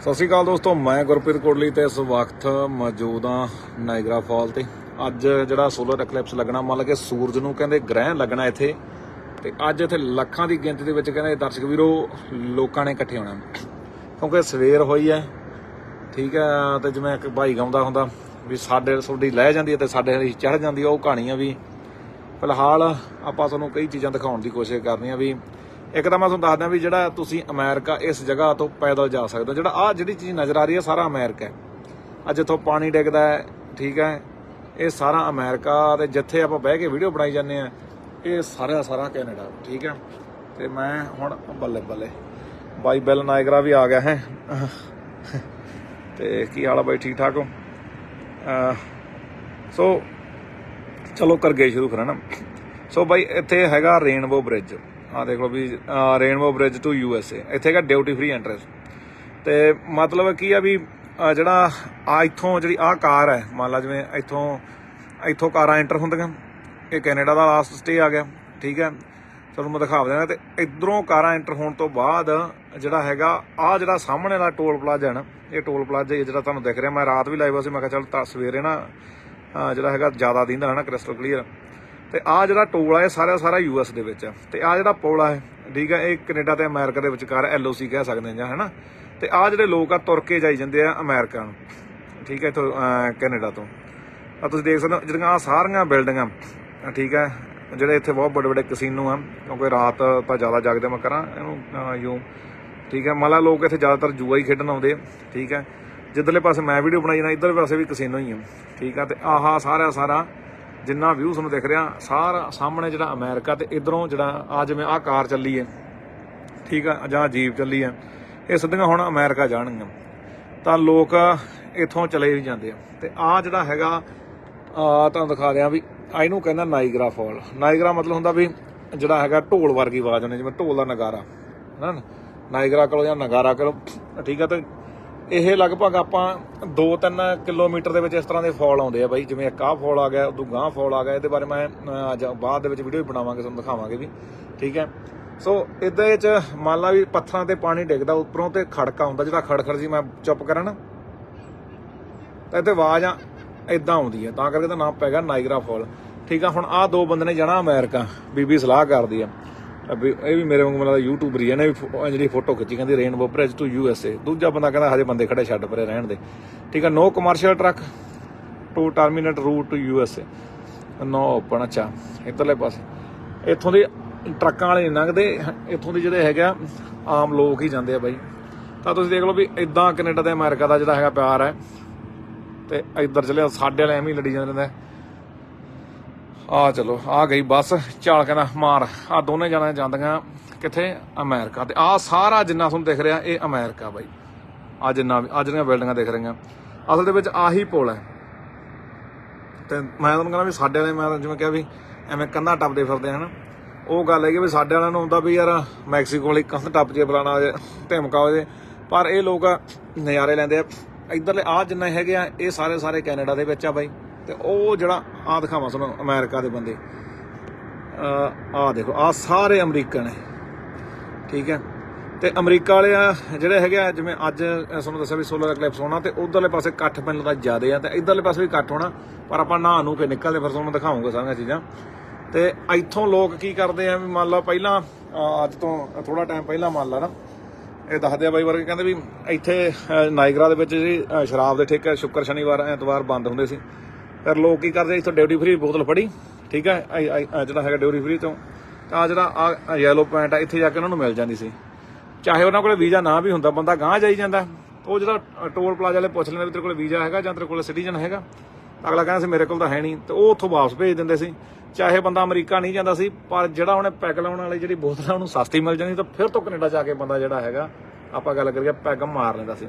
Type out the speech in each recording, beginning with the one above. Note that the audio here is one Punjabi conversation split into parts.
ਸਤਿ ਸ਼੍ਰੀ ਅਕਾਲ ਦੋਸਤੋ, ਮੈਂ ਗੁਰਪ੍ਰੀਤ ਕੋਟਲੀ ਤੇ ਇਸ ਵਕਤ ਮੌਜੂਦ ਹਾਂ ਨਾਇਗਰਾ ਫਾਲ ਤੇ। ਅੱਜ ਜਿਹੜਾ ਸੋਲਰ ਐਕਲਿਪਸ ਲੱਗਣਾ, ਮੰਨ ਲਓ ਸੂਰਜ ਨੂੰ ਕਹਿੰਦੇ ਗ੍ਰਹਿਣ ਲੱਗਣਾ ਇੱਥੇ, ਤੇ ਅੱਜ ਇੱਥੇ ਲੱਖਾਂ ਦੀ ਗਿਣਤੀ ਦੇ ਵਿੱਚ ਕਹਿੰਦੇ ਦਰਸ਼ਕ ਵੀਰੋ, ਲੋਕਾਂ ਨੇ ਇਕੱਠੇ ਹੋਣਾ। ਕਿਉਂਕਿ ਸਵੇਰ ਹੋਈ ਹੈ, ਠੀਕ ਹੈ, ਤੇ ਜਿਵੇਂ ਇੱਕ ਭਾਈ ਗਾਉਂਦਾ ਹੁੰਦਾ ਵੀ ਸਾਡੇ ਤੁਹਾਡੀ ਲੈ ਜਾਂਦੀ ਹੈ ਤੇ ਸਾਡੇ ਦੀ ਚੜ ਜਾਂਦੀ ਹੈ, ਉਹ ਕਹਾਣੀ ਆ ਵੀ, ਫਿਲਹਾਲ ਆਪਾਂ ਤੁਹਾਨੂੰ ਕਈ ਚੀਜ਼ਾਂ ਦਿਖਾਉਣ ਦੀ ਕੋਸ਼ਿਸ਼ ਕਰਨੀ ਆ ਵੀ ਇੱਕ ਤਾਂ ਮੈਂ ਤੁਹਾਨੂੰ ਦੱਸਦਾ ਵੀ ਜਿਹੜਾ ਤੁਸੀਂ ਅਮਰੀਕਾ ਇਸ ਜਗ੍ਹਾ ਤੋਂ ਪੈਦਲ ਜਾ ਸਕਦੇ ਹੋ। ਜਿਹੜਾ ਆ ਜਿਹੜੀ ਚੀਜ਼ ਨਜ਼ਰ ਆ ਰਹੀ ਹੈ ਸਾਰਾ ਅਮਰੀਕਾ ਹੈ। ਅੱਜ ਜਿੱਥੋਂ ਪਾਣੀ ਡਿੱਗਦਾ ਹੈ, ਠੀਕ ਹੈ? ਇਹ ਸਾਰਾ ਅਮਰੀਕਾ ਤੇ ਜਿੱਥੇ ਆਪਾਂ ਬਹਿ ਕੇ ਵੀਡੀਓ ਬਣਾਈ ਜਾਂਦੇ ਆ ਇਹ ਸਾਰਾ ਸਾਰਾ ਕੈਨੇਡਾ, ਠੀਕ ਹੈ? ਤੇ ਮੈਂ ਹੁਣ ਬੱਲੇ ਬੱਲੇ, ਬਾਈ ਬੈਲ ਨਾਇਗਰਾ ਵੀ ਆ ਗਿਆ ਹੈ। ਤੇ ਕੀ ਹਾਲ ਆ ਬਾਈ, ਠੀਕ ਠਾਕ ਹੋ? ਸੋ ਚਲੋ ਕਰ ਗਏ ਸ਼ੁਰੂ ਕਰਾਂ ਨਾ? ਸੋ ਬਾਈ, ਇੱਥੇ ਹੈਗਾ ਰੇਨਬੋ ਬ੍ਰਿਜ। ਆ ਦੇਖ ਲਓ ਵੀ rainbow bridge to U S A ਇੱਥੇ ਹੈਗਾ ਡਿਊਟੀ ਫ੍ਰੀ ਐਂਟਰੈਂਸ ਤੇ ਮਤਲਬ ਕੀ ਆ ਵੀ ਜਿਹੜਾ ਆ ਇੱਥੋਂ ਜਿਹੜੀ ਆ ਕਾਰ ਹੈ, ਮੰਨ ਲਾ ਜਿਵੇਂ ਇੱਥੋਂ ਇੱਥੋਂ ਕਾਰਾਂ ਐਂਟਰ ਹੁੰਦੀਆਂ। ਇਹ ਕੈਨੇਡਾ ਦਾ ਲਾਸਟ ਸਟੇ ਆ ਗਿਆ, ਠੀਕ ਹੈ। ਤੁਹਾਨੂੰ ਮੈਂ ਦਿਖਾ ਦਿਆਂ ਤੇ ਇਧਰੋਂ ਕਾਰਾਂ ਐਂਟਰ ਹੋਣ ਤੋਂ ਬਾਅਦ ਜਿਹੜਾ ਹੈਗਾ ਆ ਜਿਹੜਾ ਸਾਹਮਣੇ ਵਾਲਾ ਟੋਲ ਪਲਾਜ਼ਾ ਹੈ ਨਾ, ਇਹ ਟੋਲ ਪਲਾਜ਼ਾ ਹੀ ਜਿਹੜਾ ਤੁਹਾਨੂੰ ਦਿਖ ਰਿਹਾ। ਮੈਂ ਰਾਤ ਵੀ ਲਾਈਵ ਸੀ, ਮੈਂ ਕਿਹਾ ਚੱਲ ਤਾਂ ਸਵੇਰੇ ਨਾ ਜਿਹੜਾ ਹੈਗਾ ਜ਼ਿਆਦਾ ਦਿੰਦਾ ਹੈ ਨਾ ਕ੍ਰਿਸਟਲ ਕਲੀਅਰ ਤੇ ਆ ਜਿਹੜਾ ਟੋਲ ਆ, ਇਹ ਸਾਰਾ ਸਾਰਾ ਯੂਐਸ ਦੇ ਵਿੱਚ ਆ। ਤੇ ਆ ਜਿਹੜਾ ਪੁਲ ਆ ਠੀਕ ਆ, ਇਹ ਕੈਨੇਡਾ ਤੇ ਅਮਰੀਕਾ ਦੇ ਵਿਚਕਾਰ ਐਲਓਸੀ ਕਹਿ ਸਕਦੇ ਹਾਂ ਜਾਂ, ਹੈਨਾ? ਤੇ ਆ ਜਿਹੜੇ ਲੋਕ ਆ, ਤੁਰ ਕੇ ਜਾਈ ਜਾਂਦੇ ਆ ਅਮਰੀਕਾ ਨੂੰ, ਠੀਕ ਹੈ ਇਥੋਂ ਕੈਨੇਡਾ ਤੋਂ। ਆ ਤੁਸੀਂ ਦੇਖ ਸਕਦੇ ਹੋ, ਜਿਹੜੀਆਂ ਆ ਸਾਰੀਆਂ ਬਿਲਡਿੰਗਾਂ, ਠੀਕ ਹੈ ਜਿਹੜੇ ਇੱਥੇ ਬਹੁਤ ਵੱਡੇ ਵੱਡੇ ਕਸੀਨੋ ਆ, ਕਿਉਂਕਿ ਰਾਤ ਤਾਂ ਜ਼ਿਆਦਾ ਜਾਗਦੇ ਮੈਂ ਕਰਾਂ, ਇਹਨੂੰ ਯੂ, ਠੀਕ ਹੈ ਮੰਨ ਲੋਕ ਇੱਥੇ ਜ਼ਿਆਦਾਤਰ ਜੂਆ ਹੀ ਖੇਡਣ ਆਉਂਦੇ ਠੀਕ ਹੈ ਜਿੱਧਰਲੇ ਪਾਸੇ ਮੈਂ ਵੀਡੀਓ ਬਣਾਈ ਜਾਣਾ ਇੱਧਰਲੇ ਪਾਸੇ ਵੀ ਕਸੀਨੋ ਹੀ ਆ, ਠੀਕ ਆ, ਤੇ ਆਹਾ ਸਾਰਾ ਸਾਰਾ ਜਿੰਨਾ ਵਿਊ ਤੁਹਾਨੂੰ ਦਿਖ ਰਿਹਾ, ਸਾਰਾ ਸਾਹਮਣੇ ਜਿਹੜਾ ਅਮਰੀਕਾ ਤੇ ਇਧਰੋਂ ਜਿਹੜਾ ਆ ਜਿਵੇਂ ਆ ਕਾਰ ਚੱਲੀ ਹੈ, ਠੀਕ ਆ, ਜਾਂ ਜੀਪ ਚੱਲੀ ਹੈ, ਇਹ ਸਿੱਧੀਆਂ ਹੁਣ ਅਮਰੀਕਾ ਜਾਣਗੀਆਂ। ਤਾਂ ਲੋਕ ਇੱਥੋਂ ਚਲੇ ਵੀ ਜਾਂਦੇ ਆ। ਤੇ ਆ ਜਿਹੜਾ ਹੈਗਾ ਆ ਤੁਹਾਨੂੰ ਦਿਖਾ ਰਿਹਾ ਵੀ ਆ ਇਹਨੂੰ ਕਹਿੰਦਾ ਨਾਈਗਰਾ ਫਾਲ। ਨਾਈਗਰਾ ਮਤਲਬ ਹੁੰਦਾ ਵੀ ਜਿਹੜਾ ਹੈਗਾ ਢੋਲ ਵਰਗੀ ਆਵਾਜ਼ ਹੁੰਦੀ ਜਿਵੇਂ ਢੋਲ ਦਾ ਨਗਾਰਾ, ਹਨਾ? ਨਾਈਗਰਾ ਕਰੋ ਜਾਂ ਨਗਾਰਾ ਕਰੋ ਠੀਕ ਆ, ਤੇ ਇਹ ਲਗਭਗ ਆਪਾਂ 2-3 ਕਿਲੋਮੀਟਰ ਦੇ ਵਿੱਚ ਇਸ ਤਰ੍ਹਾਂ ਦੇ ਫਾਲ ਆਉਂਦੇ ਆ ਬਾਈ, ਜਿਵੇਂ ਇੱਕ ਆਹ ਫਾਲ ਆ ਗਿਆ, ਉਦੋਂ ਗਾਂ ਫਾਲ ਆ ਗਿਆ, ਇਹਦੇ ਬਾਰੇ ਮੈਂ ਅੱਜ ਬਾਅਦ ਦੇ ਵਿੱਚ ਵੀਡੀਓ ਵੀ ਬਣਾਵਾਂਗੇ, ਤੁਹਾਨੂੰ ਦਿਖਾਵਾਂਗੇ ਵੀ, ਠੀਕ ਹੈ? ਸੋ ਇਦਾਂ ਵਿੱਚ ਮੰਨ ਲਾ ਵੀ ਪੱਥਰਾਂ ਤੇ ਪਾਣੀ ਡਿੱਗਦਾ, ਉੱਪਰੋਂ ਤੇ ਖੜਕਾ ਹੁੰਦਾ ਜਿਹੜਾ ਖੜਖੜ ਜੀ ਮੈਂ ਚੁੱਪ ਕਰਾਂ ਨਾ, ਤਾਂ ਇੱਥੇ ਆਵਾਜ਼ ਆ ਇਦਾਂ ਆਉਂਦੀ ਹੈ ਤਾਂ ਕਰਕੇ ਤਾਂ ਨਾਮ ਪੈ ਗਿਆ ਨਾਈਗਰਾ ਫਾਲ। ਠੀਕ ਆ, ਹੁਣ ਆਹ ਦੋ ਬੰਦੇ ਨੇ ਜਾਣਾ ਅਮਰੀਕਾ, ਬੀਬੀ ਸਲਾਹ ਕਰਦੀ ਆ। ਇਹ ਵੀ ਮੇਰੇ ਵਾਂਗੂ ਮੈਨੂੰ ਯੂਟਿਊਬਰ ਹੀ ਹੈ ਇਹਨੇ ਵੀ ਫੋ- ਜਿਹੜੀ ਫੋਟੋ ਖਿੱਚੀ ਕਹਿੰਦੀ rainbow bridge to U S A ਦੂਜਾ ਬੰਦਾ ਕਹਿੰਦਾ ਹਜੇ ਬੰਦੇ ਖੜੇ ਛੱਡ ਪਰੇ ਰਹਿਣ ਦੇ। ਠੀਕ ਆ, no commercial truck to terminate route to U S A no open ਅੱਛਾ, ਇੱਧਰਲੇ ਪਾਸੇ। ਇੱਥੋਂ ਦੇ ਟਰੱਕਾਂ ਵਾਲੇ ਨਹੀਂ ਲੰਘਦੇ, ਇੱਥੋਂ ਦੇ ਜਿਹੜੇ ਹੈਗੇ ਆਮ ਲੋਕ ਹੀ ਜਾਂਦੇ ਆ ਬਾਈ। ਤਾਂ ਤੁਸੀਂ ਦੇਖ ਲਓ ਵੀ ਇਦਾਂ ਕੈਨੇਡਾ ਤੇ ਅਮਰੀਕਾ ਦਾ ਜਿਹੜਾ ਹੈਗਾ ਪਿਆਰ ਹੈ, ਤੇ ਇੱਧਰ ਚਲੇ ਸਾਡੇ ਵਾਲੇ ਐਵੇਂ ਹੀ ਲੜੀ ਜਾਂਦੇ ਨੇ। ਆ ਚਲੋ, ਆ ਗਈ ਬੱਸ ਚਾਲ ਕਹਿੰਦਾ ਮਾਰ। ਆ ਦੋਨੇ ਜਣੇ ਜਾਂਦੀਆਂ ਕਿੱਥੇ? ਅਮਰੀਕਾ ਤੇ। ਆ ਸਾਰਾ ਜਿੰਨਾ ਤੁਹਾਨੂੰ ਦਿਖ ਰਿਹਾ, ਇਹ ਅਮਰੀਕਾ ਬਾਈ। ਆ ਜਿੰਨਾ ਵੀ ਆ ਜਿਹੜੀਆਂ ਬਿਲਡਿੰਗਾਂ ਦਿਖ ਰਹੀਆਂ। ਅਸਲ ਦੇ ਵਿੱਚ ਆਹੀ ਪੁਲ ਹੈ। ਤੇ ਮੈਂ ਤੁਹਾਨੂੰ ਕਹਿੰਦਾ ਵੀ ਸਾਡੇ ਵਾਲੇ, ਮੈਂ ਜਿਵੇਂ ਕਿਹਾ ਵੀ ਐਵੇਂ ਕੰਧਾਂ ਟੱਪਦੇ ਫਿਰਦੇ ਹਨ। ਉਹ ਗੱਲ ਹੈਗੀ ਵੀ ਸਾਡੇ ਵਾਲਿਆਂ ਨੂੰ ਹੁੰਦਾ ਵੀ ਯਾਰ ਮੈਕਸੀਕੋ ਵਾਲੀ ਕੰਧ ਟੱਪ ਜੇ, ਫਲਾਣਾ ਹੋ ਜੇ, ਧਮਕਾ ਹੋ ਜੇ। ਪਰ ਇਹ ਲੋਕ ਨਜ਼ਾਰੇ ਲੈਂਦੇ ਆ। ਇਧਰਲੇ ਆ ਜਿੰਨਾ ਹੈਗੇ ਆ, ਇਹ ਸਾਰੇ ਸਾਰੇ ਕੈਨੇਡਾ ਦੇ ਵਿੱਚ ਆ ਬਾਈ। ਤੇ ਉਹ ਜਿਹੜਾ ਆ ਦਿਖਾਵਾਂ ਤੁਹਾਨੂੰ ਅਮਰੀਕਾ ਦੇ ਬੰਦੇ। ਆ ਦੇਖੋ ਆ ਸਾਰੇ ਅਮਰੀਕਨ ਨੇ। ਠੀਕ ਹੈ? ਤੇ ਅਮਰੀਕਾ ਵਾਲੇ ਆ ਜਿਹੜੇ ਹੈਗੇ ਆ ਜਿਵੇਂ ਅੱਜ ਤੁਹਾਨੂੰ ਦੱਸਿਆ ਵੀ ਸੋਲਰ ਐਕਲਿਪਸ ਹੋਣਾ ਤੇ ਉਧਰਲੇ ਪਾਸੇ ਇਕੱਠ ਮੈਨੂੰ ਤਾਂ ਜ਼ਿਆਦਾ ਆ ਤੇ ਇਧਰਲੇ ਪਾਸੇ ਵੀ ਇਕੱਠ ਹੋਣਾ ਪਰ ਆਪਾਂ ਨਹਾ ਨੂੰ ਕੇ ਨਿਕਲਦੇ ਫਿਰ ਤੁਹਾਨੂੰ ਦਿਖਾਉਂਗਾ ਸਾਰੀਆਂ ਚੀਜ਼ਾਂ। ਤੇ ਇੱਥੋਂ ਲੋਕ ਕੀ ਕਰਦੇ ਆ ਵੀ ਮੰਨ ਲਾ ਪਹਿਲਾਂ ਅੱਜ ਤੋਂ ਥੋੜਾ ਟਾਈਮ ਪਹਿਲਾਂ ਮੰਨ ਲਾ ਨਾ ਇਹ ਦੱਸਦੇ ਆ ਬਾਈ ਵਰਗੇ ਕਹਿੰਦੇ ਵੀ ਇੱਥੇ ਅਹ, ਨਾਇਗਰਾ ਦੇ ਵਿੱਚ ਜਿਹੜੀ ਸ਼ਰਾਬ ਦੇ ਠੇਕੇ ਸ਼ੁੱਕਰ ਸ਼ਨੀਵਾਰ ਐਤਵਾਰ ਬੰਦ ਹੁੰਦੇ ਸੀ। ਫਿਰ ਲੋਕ ਕੀ ਕਰਦੇ ਇੱਥੋਂ ਡਿਊਟੀ ਫਰੀ ਬੋਤਲ ਫੜੀ, ਠੀਕ ਹੈ ਜਿਹੜਾ ਹੈਗਾ ਡਿਊਟੀ ਫਰੀ ਤੋਂ ਤਾਂ ਆਹ ਜਿਹੜਾ ਆ ਯੈਲੋ ਪੈਂਟ ਆ, ਇੱਥੇ ਜਾ ਕੇ ਉਹਨਾਂ ਨੂੰ ਮਿਲ ਜਾਂਦੀ ਸੀ। ਚਾਹੇ ਉਹਨਾਂ ਕੋਲੇ ਵੀਜ਼ਾ ਨਾ ਵੀ ਹੁੰਦਾ, ਬੰਦਾ ਗਾਂਹ ਜਾਈ ਜਾਂਦਾ। ਉਹ ਜਿਹੜਾ ਟੋਲ ਪਲਾਜ਼ਾ ਵਾਲੇ ਪੁੱਛ ਲੈਂਦੇ ਵੀ ਤੇਰੇ ਕੋਲ ਵੀਜ਼ਾ ਹੈਗਾ ਜਾਂ ਤੇਰੇ ਕੋਲ ਸਿਟੀਜ਼ਨ ਹੈਗਾ? ਤਾਂ ਅਗਲਾ ਕਹਿੰਦਾ ਸੀ, ਮੇਰੇ ਕੋਲ ਤਾਂ ਹੈ ਨਹੀਂ। ਤੇ ਉਹ ਉੱਥੋਂ ਵਾਪਸ ਭੇਜ ਦਿੰਦੇ ਸੀ। ਚਾਹੇ ਬੰਦਾ ਅਮਰੀਕਾ ਨਹੀਂ ਜਾਂਦਾ ਸੀ, ਪਰ ਜਿਹੜਾ ਉਹਨੇ ਪੈਗ ਲਾਉਣ ਵਾਲੀ ਜਿਹੜੀ ਬੋਤਲ ਉਹਨੂੰ ਸਸਤੀ ਮਿਲ ਜਾਂਦੀ ਤਾਂ ਫਿਰ ਤੋਂ ਕੈਨੇਡਾ ਜਾ ਕੇ ਬੰਦਾ ਜਿਹੜਾ ਹੈਗਾ, ਆਪਾਂ ਗੱਲ ਕਰੀਏ, ਪੈਗ ਮਾਰ ਲੈਂਦਾ ਸੀ।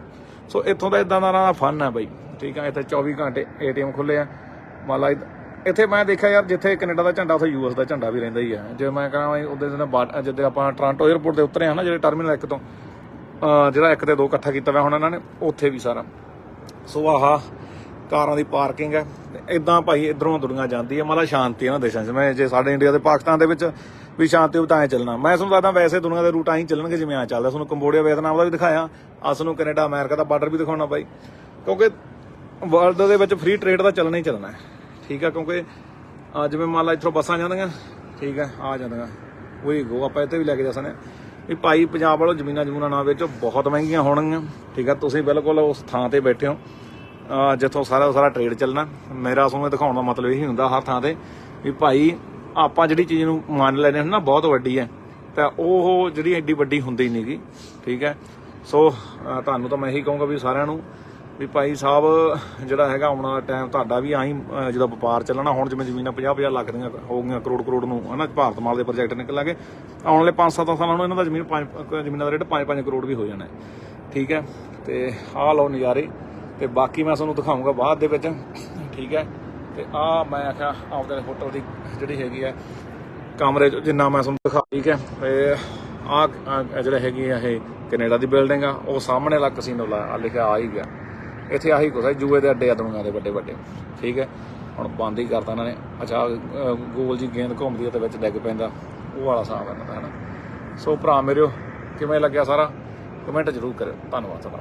ਸੋ ਇੱਥੋਂ ਦਾ ਇਦਾਂ ਦਾ ਫਨ ਹੈ ਬਾਈ। ਠੀਕ ਆ, ਇੱਥੇ 24 ਘੰਟੇ ਏਟੀਐਮ ਖੁੱਲੇ ਆ। ਮੰਨ ਲਾ ਇੱਥੇ ਮੈਂ ਦੇਖਿਆ ਯਾਰ, ਜਿੱਥੇ ਕੈਨੇਡਾ ਦਾ ਝੰਡਾ, ਉੱਥੇ ਯੂਐਸ ਦਾ ਝੰਡਾ ਵੀ ਰਹਿੰਦਾ ਹੀ ਆ। ਜੇ ਮੈਂ ਕਹਾਂ ਉਹਦੇ ਦਿਨ ਬਾਟ- ਜਿੱਦੇ ਆਪਾਂ ਟੋਰਾਂਟੋ 에ਅਰਪੋਰਟ ਤੇ ਉਤਰੇ ਆ ਨਾ, ਜਿਹੜੇ ਟਰਮੀਨਲ 1 ਤੋਂ ਜਿਹੜਾ ਇੱਕ ਤੇ ਦੋ ਇਕੱਠਾ ਕੀਤਾ ਹੋਇਆ ਹੁਣ ਇਹਨਾਂ ਨੇ, ਉੱਥੇ ਵੀ ਸਾਰਾ। ਸੋ ਆਹਾ, ਕਾਰਾਂ ਦੀ ਪਾਰਕਿੰਗ ਹੈ। ਇਦਾਂ ਭਾਈ ਇਧਰੋਂ ਦੁਨੀਆ ਜਾਂਦੀ ਹੈ ਮਤਲਬ ਸ਼ਾਂਤੀ ਇਹਨਾਂ ਦੇਸ਼ਾਂ 'ਚ। ਮੈਂ ਜੇ ਸਾਡੇ ਇੰਡੀਆ ਤੇ ਪਾਕਿਸਤਾਨ ਦੇ ਵਿੱਚ ਵੀ ਸ਼ਾਂਤੀ ਉਹ ਤਾਂ ਐ ਚੱਲਣਾ। ਮੈਂ ਤੁਹਾਨੂੰ ਦੱਸਦਾ, ਵੈਸੇ ਦੁਨੀਆ ਦੇ ਰੂਟ ਆਹੀਂ ਚੱਲਣਗੇ ਜਿਵੇਂ ਆ ਚੱਲਦਾ। ਤੁਹਾਨੂੰ ਕੰਬੋਡੀਆ, ਵੀਅਤਨਾਮ ਦਾ ਵੀ ਦਿਖਾਇਆ। ਅਸ ਨੂੰ ਕੈਨੇਡਾ, ਅਮਰੀਕਾ ਦਾ ਬਾਰਡਰ ਵੀ ਦਿਖਾਉਣਾ ਭਾਈ। ਕਿਉਂਕਿ ਵਰਲਡ ਦੇ ਵਿੱਚ ਫ੍ਰੀ ਟ੍ਰੇਡ ਦਾ ਚੱਲਣਾ ਹੀ ਚੱਲਣਾ ਹੈ। ਠੀਕ ਹੈ, ਕਿਉਂਕਿ ਜਿਵੇਂ ਮੰਨ ਲਾ ਇੱਥੋਂ ਬੱਸਾਂ ਜਾਂਦੀਆਂ, ਠੀਕ ਹੈ, ਆ ਜਾਂਦੀਆਂ। ਉਹੀ ਗੋ ਆਪਾਂ ਇੱਥੇ ਵੀ ਲੈ ਕੇ ਜਾ ਸਕਦੇ ਹਾਂ। ਵੀ ਭਾਈ, ਪੰਜਾਬ ਵਾਲੋ ਜ਼ਮੀਨਾਂ ਜਮੂਨਾਂ ਨਾ ਵੇਚੋ, ਬਹੁਤ ਮਹਿੰਗੀਆਂ ਹੋਣਗੀਆਂ। ਠੀਕ ਹੈ, ਤੁਸੀਂ ਬਿਲਕੁਲ ਉਸ ਥਾਂ ਤੇ ਬੈਠੇ ਹੋ। ਜਿੱਥੋਂ ਸਾਰਾ ਸਾਰਾ ਟ੍ਰੇਡ ਚੱਲਣਾ। ਮੇਰਾ ਤੁਹਾਨੂੰ ਦਿਖਾਉਣ ਦਾ ਮਤਲਬ ਇਹੀ ਹੁੰਦਾ ਹਰ ਥਾਂ ਤੇ, ਵੀ ਭਾਈ, ਆਪਾਂ ਜਿਹੜੀ ਚੀਜ਼ ਨੂੰ ਮੰਨ ਲੈਨੇ ਹਾਂ ਨਾ, ਬਹੁਤ ਵੱਡੀ ਹੈ। ਤਾਂ ਉਹ ਜਿਹੜੀ ਐਡੀ ਵੱਡੀ ਹੁੰਦੀ ਨਹੀਂਗੀ ਠੀਕ ਹੈ, ਸੋ ਤੁਹਾਨੂੰ ਤਾਂ ਮੈਂ ਇਹੀ ਕਹੂੰਗਾ ਵੀ ਸਾਰਿਆਂ ਨੂੰ ਵੀ ਭਾਈ ਸਾਹਿਬ, ਜਿਹੜਾ ਹੈਗਾ ਆਉਣ ਵਾਲਾ ਟਾਈਮ ਤੁਹਾਡਾ ਵੀ ਆਹੀ ਜਦੋਂ ਵਪਾਰ ਚੱਲਣਾ, ਹੁਣ ਜਿਵੇਂ ਜ਼ਮੀਨਾਂ 50 50 ਲੱਖ ਦੀਆਂ ਹੋ ਗਈਆਂ ਕਰੋੜ ਕਰੋੜ ਨੂੰ, ਹਨਾ, ਭਾਰਤ ਮਾਲ ਦੇ ਪ੍ਰੋਜੈਕਟ ਨਿਕਲਾਂਗੇ, ਆਉਣ ਵਾਲੇ 5-7 ਸਾਲਾਂ ਨੂੰ ਇਹਨਾਂ ਦਾ ਜ਼ਮੀਨ 5 ਜ਼ਮੀਨਾਂ ਦਾ ਰੇਟ 5-5 ਕਰੋੜ ਵੀ ਹੋ ਜਾਣਾ ਠੀਕ ਹੈ? ਤੇ ਆਹ ਲਓ ਨਜ਼ਾਰੇ, ਤੇ ਬਾਕੀ ਮੈਂ ਤੁਹਾਨੂੰ ਦਿਖਾਉਂਗਾ ਬਾਅਦ ਦੇ ਵਿੱਚ, ਠੀਕ ਹੈ? ਤੇ ਆ ਮੈਂ ਆਖਿਆ, ਆਪਦੇ ਹੋਟਲ ਦੀ ਜਿਹੜੀ ਹੈਗੀ ਹੈ, ਕਮਰੇ 'ਚ ਜਿੰਨਾ ਮੈਂ ਤੁਹਾਨੂੰ ਦਿਖਾ, ਠੀਕ ਹੈ? ਤੇ ਆ ਜਿਹੜਾ ਹੈਗੀ ਆ ਇਹ ਕੈਨੇਡਾ ਦੀ ਬਿਲਡਿੰਗ ਆ, ਉਹ ਸਾਹਮਣੇ ਵਾਲਾ ਕਸੀਨੋ ਲਾ ਆਹ ਲਿਖਿਆ ਆ ਹੀ ਗਿਆ। ਇੱਥੇ ਆਹੀ ਕੁਛ ਹੈ, ਜੂਏ ਦੇ ਅੱਡੇ ਆ ਦੁਨੀਆਂ ਦੇ ਵੱਡੇ ਵੱਡੇ। ਠੀਕ ਹੈ? ਹੁਣ ਬੰਦ ਹੀ ਕਰਤਾ ਇਹਨਾਂ ਨੇ। ਅੱਛਾ ਗੋਲ ਜੀ ਗੇਂਦ ਘੁੰਮਦੀ ਹੈ ਤੇ ਵਿੱਚ ਡਿੱਗ ਪੈਂਦਾ। ਉਹ ਵਾਲਾ ਹਿਸਾਬ ਹੈ ਨਾ? ਸੋ ਭਰਾ ਮੇਰਿਓ, ਕਿਵੇਂ ਲੱਗਿਆ ਸਾਰਾ? ਕਮੈਂਟ ਜ਼ਰੂਰ ਕਰਿਓ। ਧੰਨਵਾਦ ਤੁਹਾਡਾ।